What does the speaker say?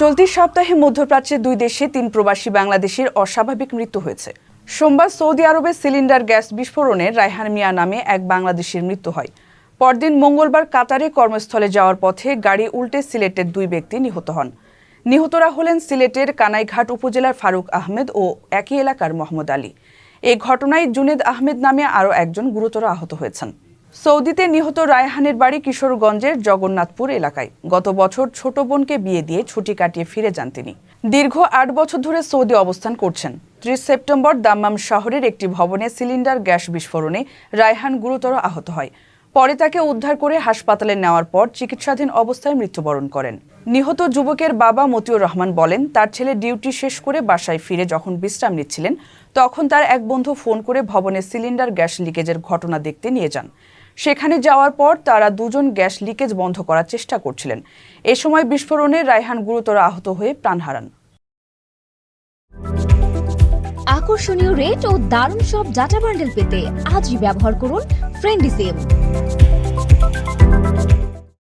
চলতি সপ্তাহে মধ্যপ্রাচ্যের দুই দেশে তিন প্রবাসী বাংলাদেশের অস্বাভাবিক মৃত্যু হয়েছে। সোমবার সৌদি আরবে সিলিন্ডার গ্যাস বিস্ফোরণে রায়হান মিয়া নামে এক বাংলাদেশের মৃত্যু হয়। পরদিন মঙ্গলবার কাতারে কর্মস্থলে যাওয়ার পথে গাড়ি উল্টে সিলেটের দুই ব্যক্তি নিহত হন। নিহতরা হলেন সিলেটের কানাইঘাট উপজেলার ফারুক আহমেদ ও একই এলাকার মোহাম্মদ আলী। এই ঘটনায় জুনেদ আহমেদ নামে আরও একজন গুরুতর আহত হয়েছেন। সৌদিতে নিহত রায়হানের বাড়ি কিশোরগঞ্জের জগন্নাথপুর এলাকায়। গত বছর ছোট বোনকে বিয়ে দিয়ে ছুটি কাটিয়ে ফিরে যান তিনি। দীর্ঘ আট বছর ধরে সৌদি অবস্থান করছেন। ত্রিশ সেপ্টেম্বর দাম্মাম শহরের একটি ভবনে সিলিন্ডার গ্যাস বিস্ফোরণে রায়হান গুরুতর আহত হয়। পরে তাকে উদ্ধার করে হাসপাতালে নেওয়ার পর চিকিৎসাধীন অবস্থায় মৃত্যুবরণ করেন। নিহত যুবকের বাবা মতিউর রহমান বলেন, তার ছেলে ডিউটি শেষ করে বাসায় ফিরে যখন বিশ্রাম নিচ্ছিলেন, তখন তার এক বন্ধু ফোন করে ভবনে সিলিন্ডার গ্যাস লিকেজের ঘটনা দেখতে নিয়ে যান। সেখানে যাওয়ার পর তারা দুজন গ্যাস লিকেজ বন্ধ করার চেষ্টা করছিলেন। এ সময় বিস্ফোরণে রায়হান গুরুতর আহত হয়ে প্রাণ হারান। আকর্ষণীয় রেট ও দারুণ সব ডাটা বান্ডেল পেতে আজই ব্যবহার করুন ফ্রেন্ডি সিম